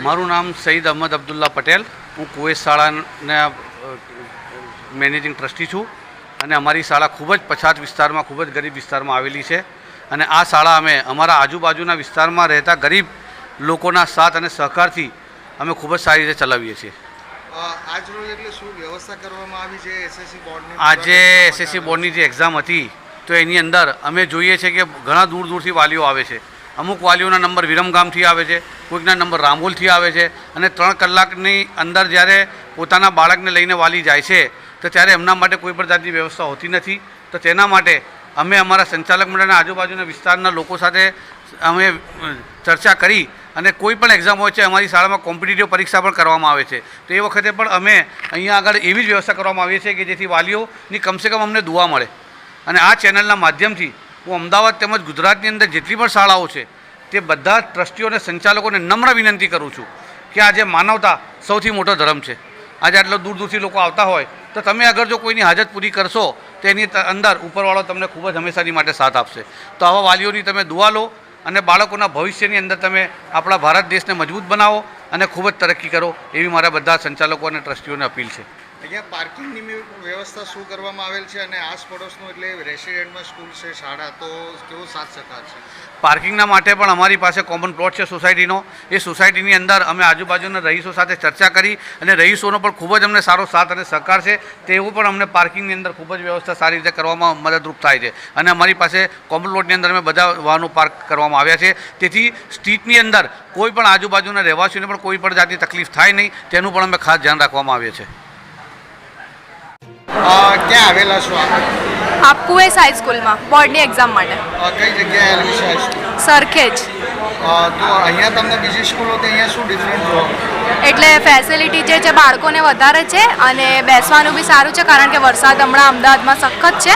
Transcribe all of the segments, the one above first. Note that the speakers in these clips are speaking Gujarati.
મારું નામ સઈદ અહમદ અબ્દુલ્લા પટેલ. હું કુવેત શાળાના મેનેજિંગ ટ્રસ્ટી છું અને અમારી શાળા ખૂબ જ પછાત વિસ્તારમાં ખૂબ જ ગરીબ વિસ્તારમાં આવેલી છે. અને આ શાળા અમે અમારા આજુબાજુના વિસ્તારમાં રહેતા ગરીબ લોકોના સાથ અને સહકારથી અમે ખૂબ જ સારી રીતે ચલાવીએ છીએ. આજ એટલે શું વ્યવસ્થા કરવામાં આવી છે એસએસસી બોર્ડની આજે એસએસસી બોર્ડની જે એક્ઝામ હતી તો એની અંદર અમે જોઈએ છીએ કે ઘણા દૂર દૂરથી વાલીઓ આવે છે. અમુક વાલીઓના નંબર વિરમગામથી આવે છે, કોઈકના નંબર રામોલથી આવે છે અને ત્રણ કલાકની અંદર જ્યારે પોતાના બાળકને લઈને વાલી જાય છે, તો ત્યારે એમના માટે કોઈ પણ જાતની વ્યવસ્થા હોતી નથી. તો તેના માટે અમે અમારા સંચાલક મંડળના આજુબાજુના વિસ્તારના લોકો સાથે અમે ચર્ચા કરી અને કોઈ પણ એક્ઝામ હોય છે, અમારી શાળામાં કોમ્પિટિટિવ પરીક્ષા પણ કરવામાં આવે છે. તો એ વખતે પણ અમે અહીંયા આગળ એવી જ વ્યવસ્થા કરવામાં આવીએ છીએ કે જેથી વાલીઓની કમસે કમ અમને દુઆ મળે. અને આ ચેનલના માધ્યમથી હું અમદાવાદ તેમજ ગુજરાતની અંદર જેટલી પણ શાળાઓ છે, તે બધા ટ્રસ્ટીઓને સંચાલકોને નમ્ર વિનંતી કરું છું કે આજે માનવતા સૌથી મોટો ધર્મ છે. આજે આટલો દૂર દૂરથી લોકો આવતા હોય, તો તમે અગર જો કોઈની હાજત પૂરી કરશો, તો એની અંદર ઉપરવાળો તમને ખૂબ જ હંમેશાની માટે સાથ આપશે. તો આવા વાલીઓની તમે દુઆ લો અને બાળકોના ભવિષ્યની અંદર તમે આપણા ભારત દેશને મજબૂત બનાવો અને ખૂબ જ તરક્કી કરો, એવી મારા બધા સંચાલકો અને ટ્રસ્ટીઓને અપીલ છે. અહીંયા પાર્કિંગની વ્યવસ્થા શું કરવામાં આવેલ છે અને આસ પડોશનું એટલે રેસિડેન્ટમાં સ્કૂલ છે, શાળા, તો કેવો સાથ સહકાર છે? પાર્કિંગના માટે પણ અમારી પાસે કોમન પ્લોટ છે સોસાયટીનો. એ સોસાયટીની અંદર અમે આજુબાજુના રહીશો સાથે ચર્ચા કરી અને રહીશોનો પણ ખૂબ જ અમને સારો સાથ અને સહકાર છે. તેવું પણ અમને પાર્કિંગની અંદર ખૂબ જ વ્યવસ્થા સારી રીતે કરવામાં મદદરૂપ થાય છે. અને અમારી પાસે કોમન પ્લોટની અંદર અમે બધા વાહનો પાર્ક કરવામાં આવ્યા છે. તેથી સ્ટ્રીટની અંદર કોઈ પણ આજુબાજુના રહેવાસીઓને પણ કોઈ પણ જાતની તકલીફ થાય નહીં. તેનું પણ અમે ખાસ ધ્યાન રાખવામાં આવે છે ક્યાં આવેલા છો આપ? આપ કુવેસ હાઈસ્કૂલમાં બોર્ડની એક્ઝામ માટે. કઈ જગ્યાએ આવેલી છે હાઈસ્કૂલ સરખેજ. તો અહીંયા તમને બીજી સ્કૂલોથી અહીંયા શું ડિફરન્ટ જોવા એટલે ફેસિલિટી જે છે બાળકોને વધારે છે અને બેસવાનું બી સારું છે કારણ કે વરસાદ હમણાં અમદાવાદમાં સખત છે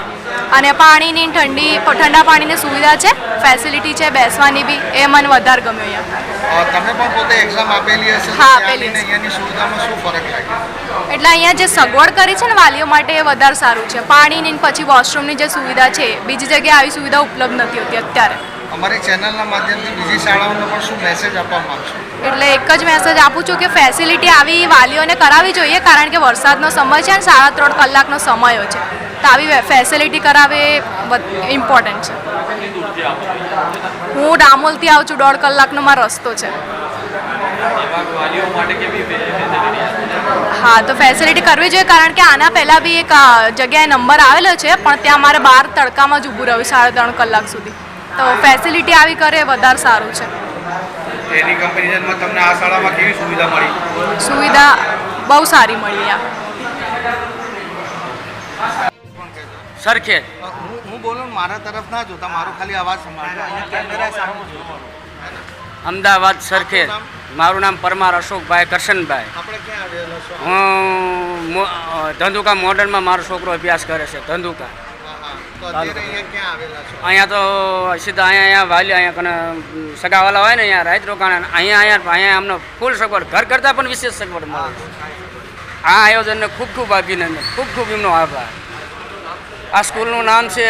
અને પાણીની ઠંડી ઠંડા પાણીની સુવિધા છે. ફેસિલિટી છે બેસવાની બી એ મને વધારે ગમ્યું અહીંયા. તમે પણ પોતે એક્ઝામ આપેલી હશે હા, આપેલી અહીંયાની સુવિધામાં શું ફરક લાગે એટલે અહીંયા જે સગવડ કરી છે ને વાલીઓ માટે એ વધારે સારું છે. પાણીની પછી વોશરૂમની જે સુવિધા છે બીજી જગ્યાએ આવી સુવિધા ઉપલબ્ધ નથી હોતી અત્યારે. અમારી ચેનલના માધ્યમથી બીજી શાળાઓને પણ શું મેસેજ આપવા માંગશો એટલે એક જ મેસેજ આપું છું કે ફેસિલિટી આવી વાલીઓને કરાવવી જોઈએ કારણ કે વરસાદનો સમય છે અને સાડા ત્રણ કલાકનો સમય છે. તો આવી ફેસિલિટી કરાવે ઇમ્પોર્ટન્ટ છે. હું ડામોલથી આવું છું દોઢ કલાકનો મારો રસ્તો છે. હા તો ફેસિલિટી કરવી જોઈએ કારણ કે આના પહેલાં બી એક જગ્યાએ નંબર આવેલો છે પણ ત્યાં મારે બહાર તડકામાં જ ઊભું રહ્યું સાડા ત્રણ કલાક સુધી. તો ફેસિલિટી આવી કરે વધારે સારું છે. એની કમ્પેરિઝનમાં તમને આ શાળામાં કેવી સુવિધા મળી? સુવિધા બહુ સારી મળી આ ને મારા તરફ ના જોતા મારો ખાલી અવાજ સંભાળજો. અમદાવાદ સરખેજ મારું નામ પરમાર અશોકભાઈ કરશનભાઈ. આપણે ક્યાં આવેલા છો? હું ધંધુકા મોડર્નમાં મારો છોકરો અભ્યાસ કરે છે ધંધુકા. હા, હા. તો અત્યારે અહીંયા ક્યાં આવેલા છો? અહીંયા તો સીધા અહીંયા અહીંયા વાલી અહીંયા કને સગાવાલા હોય ને અહીંયા રાત રોકાણ અહીંયા અહીંયા અહીંયા અમને ફૂલ સગવડ. ઘર કરતાં પણ વિશેષ સગવડ મળે આ આયોજનને ખૂબ ખૂબ અભિનંદન ખૂબ ખૂબ એમનો આભાર. આ સ્કૂલનું નામ છે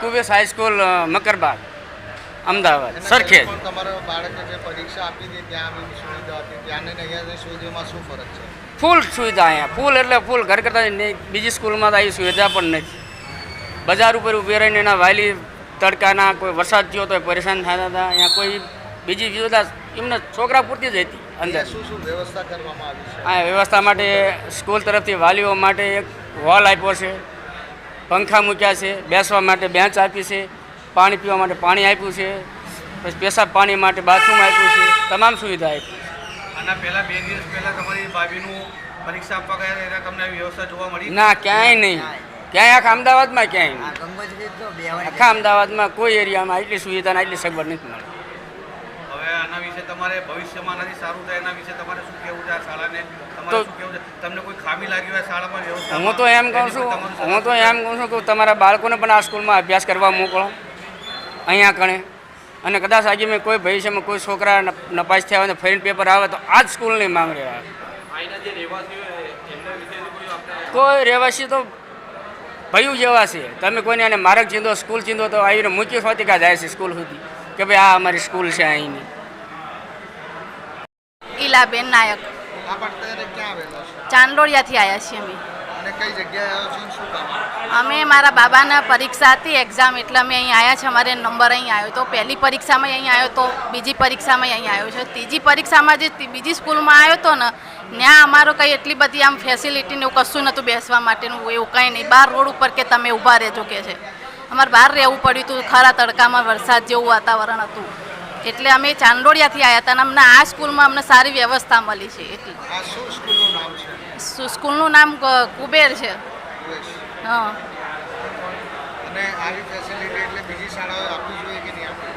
કુવેસ high school Makarbagh Ahmedabad Sarkhej full સુવિધા અહીંયા ફૂલ એટલે ફૂલ ઘર કરતાં બીજી સ્કૂલમાં તો આવી સુવિધા પણ નથી બજાર ઉપર ઊભી રહીને એના વાલી તડકાના કોઈ વરસાદ થયો તો પરેશાન થતા હતા અહીંયા કોઈ બીજી સુવિધા એમને છોકરા પૂરતી જ હતી અંદર. શું શું વ્યવસ્થા કરવામાં આવી છે? આ વ્યવસ્થા માટે સ્કૂલ તરફથી વાલીઓ માટે એક હોલ આપ્યો છે. પંખા મૂક્યા છે બેસવા માટે બેન્ચ આપી છે પાણી પીવા માટે પાણી આપ્યું છે પછી પેશાબ પાણી માટે બાથરૂમ આપ્યું છે તમામ સુવિધા આપી આના પહેલાં બે દિવસ પહેલાં તમારી ભાભીનું પરીક્ષા આપવા ગયા તમને વ્યવસ્થા જોવા મળી? ના ક્યાંય નહીં. ક્યાંય આખા અમદાવાદમાં ક્યાંય આખા અમદાવાદમાં કોઈ એરિયામાં આટલી સુવિધા ને આટલી સગવડ નથી મળી. હવે આના વિશે તમારે ભવિષ્યમાં નથી સારું થાય એના વિશે તમારે શું કહેવું છે આ શાળાને? તમારે તમને કોઈ ખામી લાગી હોય શાળામાં વ્યવસ્થા હું તો એમ કહું છું હું તો એમ કહું છું કે તમારા બાળકોને પણ આ સ્કૂલમાં અભ્યાસ કરવા મોકલો અહીંયા કણે. અને કદાચ આજે મેં કોઈ ભવિષ્યમાં કોઈ છોકરા નપાસ થયા હોય ને ફરીને પેપર આવે તો આ જ સ્કૂલની માંગ આવે. કોઈ રહેવાસી તો ભયું જેવા છે. તમે કોઈને એને માર્ગ ચીંધો સ્કૂલ ચીંધો તો આવીને મૂકી હોતી કાં જાય છે સ્કૂલ સુધી કે ભાઈ આ અમારી સ્કૂલ છે અહીંની. રમીલાબેન નાયક. ચાંદલોડિયાથી આવ્યા છીએ અમે. અમે મારા બાબાના પરીક્ષા હતી એક્ઝામ એટલે અમે અહીં આવ્યા છે અમારે નંબર અહીં આવ્યો તો. પહેલી પરીક્ષામાં અહીં આવ્યો તો બીજી પરીક્ષામાં અહીં આવ્યો છે. ત્રીજી પરીક્ષામાં જે બીજી સ્કૂલમાં આવ્યો હતો ને ત્યાં અમારો કંઈ એટલી બધી આમ ફેસિલિટી ને એવું કશું નહોતું બેસવા માટેનું એવું કંઈ નહીં. બહાર રોડ ઉપર કે તમે ઊભા રહેજો કે છે. અમારે બહાર રહેવું પડ્યું હતું. ખરા તડકામાં વરસાદ જેવું વાતાવરણ હતું. એટલે અમે ચાંદોડિયાથી આવ્યા હતા અને અમને આ સ્કૂલમાં અમને સારી વ્યવસ્થા મળી છે એટલી. સ્કૂલનું નામ કુબેર છે. હા. અને આવી ફેસિલિટી એટલે બીજી શાળાઓ આપવી જોઈએ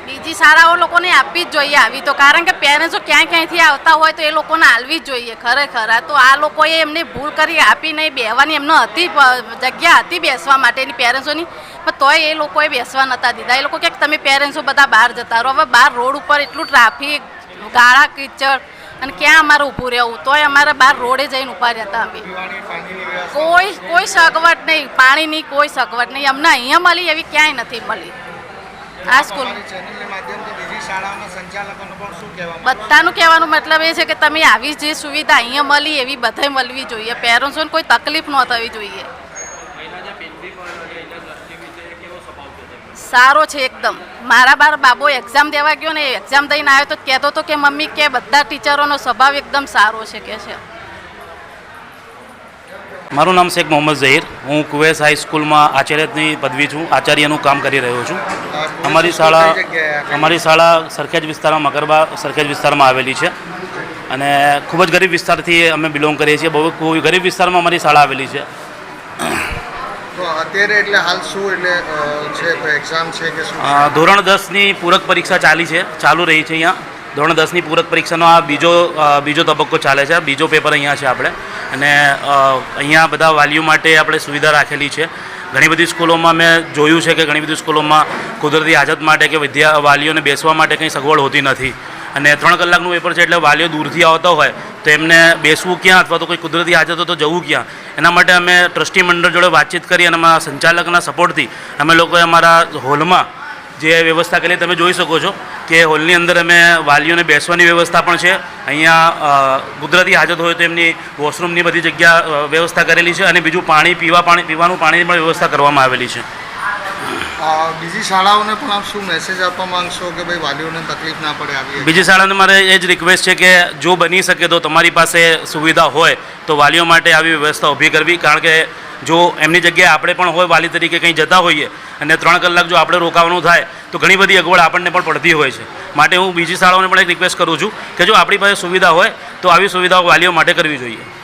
બીજી શાળાઓ લોકોને આપવી જ જોઈએ આવી તો. કારણ કે પેરેન્ટ્સો ક્યાંય ક્યાંયથી આવતા હોય તો એ લોકોને આલવી જ જોઈએ ખરેખર. તો આ લોકોએ એમને ભૂલ કરી આપી નહીં, બેહવાની એમને હતી જગ્યા હતી બેસવા માટેની પેરેન્ટ્સોની, પણ તોય એ લોકોએ બેસવા નહોતા દીધા. એ લોકો ક્યાંક તમે પેરેન્ટ્સો બધા બહાર જતા રહો. હવે બહાર રોડ ઉપર એટલું ટ્રાફિક, ગાળા કીચડ અને ક્યાં અમારે ઊભું રહેવું? તોય અમારે બહાર રોડે જઈને ઊભા રહેતા અમે. કોઈ કોઈ સગવડ નહીં. પાણીની કોઈ સગવડ નહીં. અમને અહીંયા મળી એવી ક્યાંય નથી મળી. આ સ્કૂલ? બધાનું કહેવાનું મતલબ એ છે કે તમે આવી જે સુવિધા અહીંયા મળી એવી બધાય મળવી જોઈએ. પેરેન્ટ્સોને કોઈ તકલીફ ન થવી જોઈએ. સારો છે એકદમ. મારા બાર બાબો એક્ઝામ દેવા ગયો ને એક્ઝામ દઈને આવ્યો તો કહેતો હતો કે મમ્મી કે બધા ટીચરોનો સ્વભાવ એકદમ સારો છે કે છે. મારું નામ શેખ મોહમ્મદ ઝહીર. હું કુવેસ હાઈસ્કૂલમાં આચાર્યની પદવી છું આચાર્યનું કામ કરી રહ્યો છું. અમારી શાળા? અમારી શાળા સરખેજ વિસ્તારમાં મકરબા સરખેજ વિસ્તારમાં આવેલી છે. અને ખૂબ જ ગરીબ વિસ્તારથી અમે બિલોંગ કરીએ છીએ. બહુ ગરીબ વિસ્તારમાં અમારી શાળા આવેલી છે. અત્યારે એટલે હાલ શું એટલે છે એક્ઝામ છે કે ધોરણ દસની પૂરક પરીક્ષા ચાલી છે ચાલુ રહી છે અહીંયા. ધોરણ દસની પૂરક પરીક્ષાનો આ બીજો બીજો તબક્કો ચાલે છે. બીજો પેપર અહીંયા છે આપણે. અને અહીંયા બધા વાલીઓ માટે આપણે સુવિધા રાખેલી છે. ઘણી બધી સ્કૂલોમાં મેં જોયું છે કે ઘણી બધી સ્કૂલોમાં કુદરતી હાજત માટે કે વિદ્યા, વાલીઓને બેસવા માટે કંઈ સગવડ હોતી નથી. અને ત્રણ કલાકનું પેપર છે એટલે વાલીઓ દૂરથી આવતા હોય તો એમને બેસવું ક્યાં અથવા તો કોઈ કુદરતી હાજત હોય તો જવું ક્યાં? એના માટે અમે ટ્રસ્ટી મંડળ જોડે વાતચીત કરી અને અમારા સંચાલકના સપોર્ટથી અમે લોકોએ અમારા હોલમાં જે વ્યવસ્થા કરી તમે જોઈ શકો છો કે હોલની અંદર અમે વાલીઓને બેસવાની વ્યવસ્થા પણ છે. અહીંયા કુદરતી હાજત હોય તો એમની વોશરૂમની બધી જગ્યા વ્યવસ્થા કરેલી છે અને બીજું પાણી પીવા પાણી પીવાનું પાણીની પણ વ્યવસ્થા કરવામાં આવેલી છે. બીજી શાળાઓને પણ આપ શું મેસેજ આપવા માંગશો કે ભાઈ વાલીઓને તકલીફ ના પડે આવી બીજી શાળાને મારે એ જ રિક્વેસ્ટ છે કે જો બની શકે તો તમારી પાસે સુવિધા હોય તો વાલીઓ માટે આવી વ્યવસ્થા ઊભી કરવી. કારણ કે જો એમની જગ્યાએ આપણે પણ હોય વાલી તરીકે કંઈ જતા હોઈએ અને ત્રણ કલાક જો આપણે રોકાવાનું થાય, તો ઘણી બધી અગવડ આપણને પણ પડતી હોય છે. માટે હું બીજી શાળાઓને પણ એક રિક્વેસ્ટ કરું છું કે જો આપણી પાસે સુવિધા હોય, તો આવી સુવિધાઓ વાલીઓ માટે કરવી જોઈએ.